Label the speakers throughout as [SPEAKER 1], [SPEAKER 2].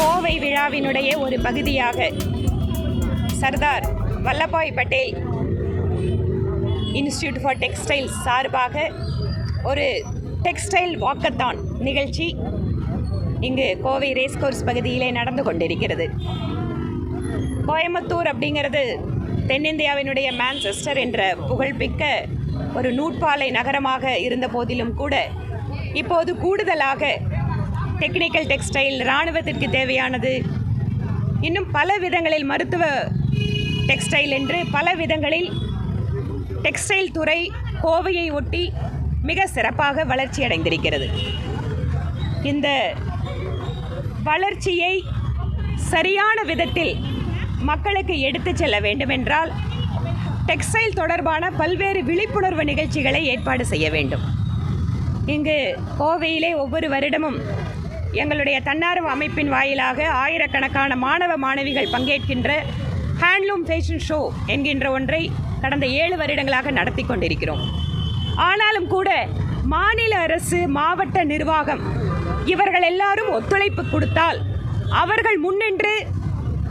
[SPEAKER 1] கோவை விழாவினுடைய ஒரு பகுதியாக. Sardar Vallabhbhai Patel institute for textiles சார்பாக ஒரு டெக்ஸ்டைல் வாக்கத்தான் நிகழ்ச்சி இங்கு கோவை ரேஸ்கோர்ஸ் பகுதியிலே நடந்து கொண்டிருக்கிறது. கோயம்புத்தூர் அப்படிங்கிறது தென்னிந்தியாவினுடைய மான்செஸ்டர் என்ற புகழ்மிக்க ஒரு நூற்பாலை நகரமாக இருந்த போதிலும் கூட இப்போது கூடுதலாக டெக்னிக்கல் டெக்ஸ்டைல் இராணுவத்திற்கு தேவையானது. இன்னும் பல விதங்களில் மருத்துவ டெக்ஸ்டைல் என்று பல விதங்களில் டெக்ஸ்டைல் துறை கோவையை ஒட்டி மிக சிறப்பாக வளர்ச்சி அடைந்திருக்கிறது. இந்த வளர்ச்சியை சரியான விதத்தில் மக்களுக்கு எடுத்துச் செல்ல வேண்டுமென்றால் டெக்ஸ்டைல் தொடர்பான பல்வேறு விழிப்புணர்வு நிகழ்ச்சிகளை ஏற்பாடு செய்ய வேண்டும். இங்கு கோவையிலே ஒவ்வொரு வருடமும் எங்களுடைய தன்னார்வ அமைப்பின் வாயிலாக ஆயிரக்கணக்கான மாணவ மாணவிகள் பங்கேற்கின்ற ஹேண்ட்லூம் ஃபேஷன் ஷோ என்கின்ற ஒன்றை கடந்த ஏழு வருடங்களாக நடத்தி கொண்டிருக்கிறோம். ஆனாலும் கூட மாநில அரசு மாவட்ட நிர்வாகம் இவர்கள் எல்லாரும் ஒத்துழைப்பு கொடுத்தால் அவர்கள் முன்னின்று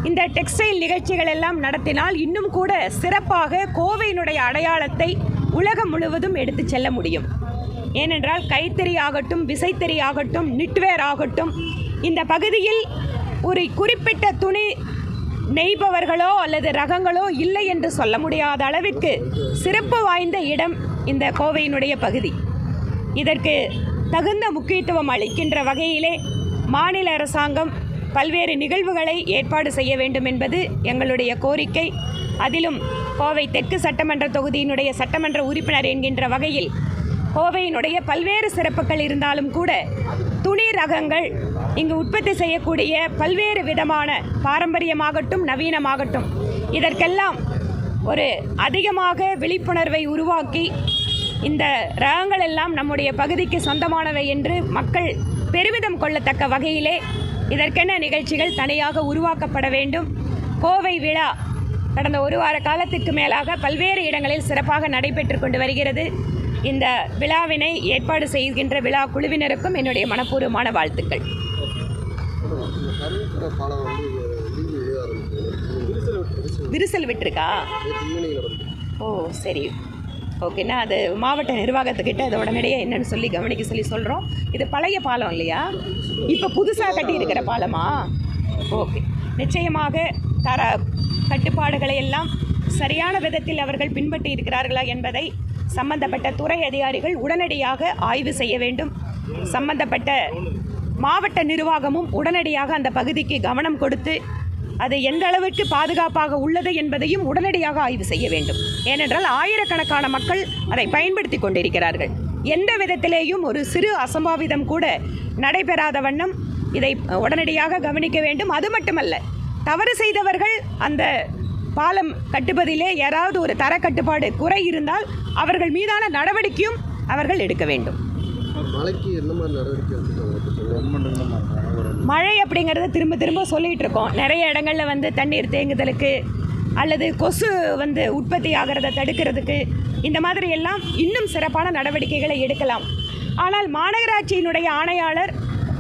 [SPEAKER 1] இந்த டெக்ஸ்டைல் நிகழ்ச்சிகள் எல்லாம் நடத்தினால் இன்னும் கூட சிறப்பாக கோவையினுடைய அடையாளத்தை உலகம் முழுவதும் எடுத்து செல்ல முடியும். ஏனென்றால் கைத்தறி ஆகட்டும் விசைத்தறி ஆகட்டும் நிட்வேர் ஆகட்டும் இந்த பகுதியில் ஒரு குறிப்பிட்ட துணி நெய்பவர்களோ அல்லது ரகங்களோ இல்லை என்று சொல்ல முடியாத அளவிற்கு சிறப்பு வாய்ந்த இடம் இந்த கோவையினுடைய பகுதி. இதற்கு தகுந்த முக்கியத்துவம் அளிக்கின்ற வகையிலே மாநில அரசாங்கம் பல்வேறு நிகழ்வுகளை ஏற்பாடு செய்ய வேண்டும் என்பது எங்களுடைய கோரிக்கை. அதிலும் கோவை தெற்கு சட்டமன்ற தொகுதியினுடைய சட்டமன்ற உறுப்பினர் என்கின்ற வகையில் கோவையினுடைய பல்வேறு சிறப்புகள் இருந்தாலும் கூட துணி ரகங்கள் இங்கு உற்பத்தி செய்யக்கூடிய பல்வேறு விதமான பாரம்பரியமாகட்டும் நவீனமாகட்டும். இதற்கெல்லாம் ஒரு அதிகமாக விழிப்புணர்வை உருவாக்கி இந்த ரகங்கள் எல்லாம் நம்முடைய பகுதிக்கு சொந்தமானவை என்று மக்கள் பெருமிதம் கொள்ளத்தக்க வகையிலே இதற்கென நிகழ்ச்சிகள் தனியாக உருவாக்கப்பட வேண்டும். கோவை விழா கடந்த ஒரு வார காலத்திற்கு மேலாக பல்வேறு இடங்களில் சிறப்பாக நடைபெற்று கொண்டு வருகிறது. இந்த விழாவினை ஏற்பாடு செய்கின்ற விழா குழுவினருக்கும் என்னுடைய மனப்பூர்வமான வாழ்த்துக்கள். விரிசல் விட்டுருக்கா? ஓ சரி. ஓகேண்ணா அது மாவட்ட நிர்வாகத்துக்கிட்ட அதை உடனடியாக என்னன்னு சொல்லி கவனிக்க சொல்லி சொல்கிறோம் இது பழைய பாலம் இல்லையா? இப்போ புதுசாக கட்டி இருக்கிற பாலமா? ஓகே. நிச்சயமாக தர கட்டுப்பாடுகளை எல்லாம் சரியான விதத்தில் அவர்கள் பின்பற்றி இருக்கிறார்களா என்பதை சம்பந்தப்பட்ட துறை அதிகாரிகள் உடனடியாக ஆய்வு செய்ய வேண்டும். சம்பந்தப்பட்ட மாவட்ட நிர்வாகமும் உடனடியாக அந்த பகுதிக்கு கவனம் கொடுத்து அது எந்த அளவுக்கு பாதுகாப்பாக உள்ளது என்பதையும் உடனடியாக ஆய்வு செய்ய வேண்டும். ஏனென்றால் ஆயிரக்கணக்கான மக்கள் அதை பயன்படுத்தி கொண்டிருக்கிறார்கள். எந்த விதத்திலேயும் ஒரு சிறு அசம்பாவிதம் கூட நடைபெறாத வண்ணம் இதை உடனடியாக கவனிக்க வேண்டும். அது மட்டுமல்ல தவறு செய்தவர்கள் அந்த பாலம் கட்டுவதிலே யாராவது ஒரு தர கட்டுப்பாடு குறை இருந்தால் அவர்கள் மீதான நடவடிக்கையும் அவர்கள் எடுக்க வேண்டும். மழை. அப்படிங்கிறத திரும்ப திரும்ப சொல்லிகிட்டு இருக்கோம். நிறைய இடங்களில் வந்து தண்ணீர் தேங்குதலுக்கு அல்லது கொசு வந்து உற்பத்தி ஆகிறத தடுக்கிறதுக்கு இந்த மாதிரி எல்லாம் இன்னும் சிறப்பான நடவடிக்கைகளை எடுக்கலாம். ஆனால் மாநகராட்சியினுடைய ஆணையாளர்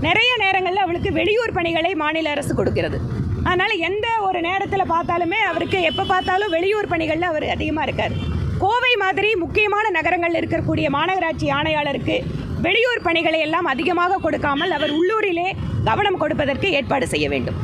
[SPEAKER 1] நிறைய நேரங்களில் அவளுக்கு வெளியூர் பணிகளை மாநில அரசு கொடுக்கிறது. அதனால் எந்த ஒரு நேரத்தில் பார்த்தாலுமே அவருக்கு எப்போ பார்த்தாலும் வெளியூர் பணிகளில் அவர் அதிகமாக இருக்கார். கோவை மாதிரி முக்கியமான நகரங்களில் இருக்கக்கூடிய மாநகராட்சி ஆணையாளருக்கு வெளியூர் பணிகளை எல்லாம் அதிகமாக கொடுக்காமல் அவர் உள்ளூரிலே கவனம் கொடுப்பதற்கு ஏற்பாடு செய்ய வேண்டும்.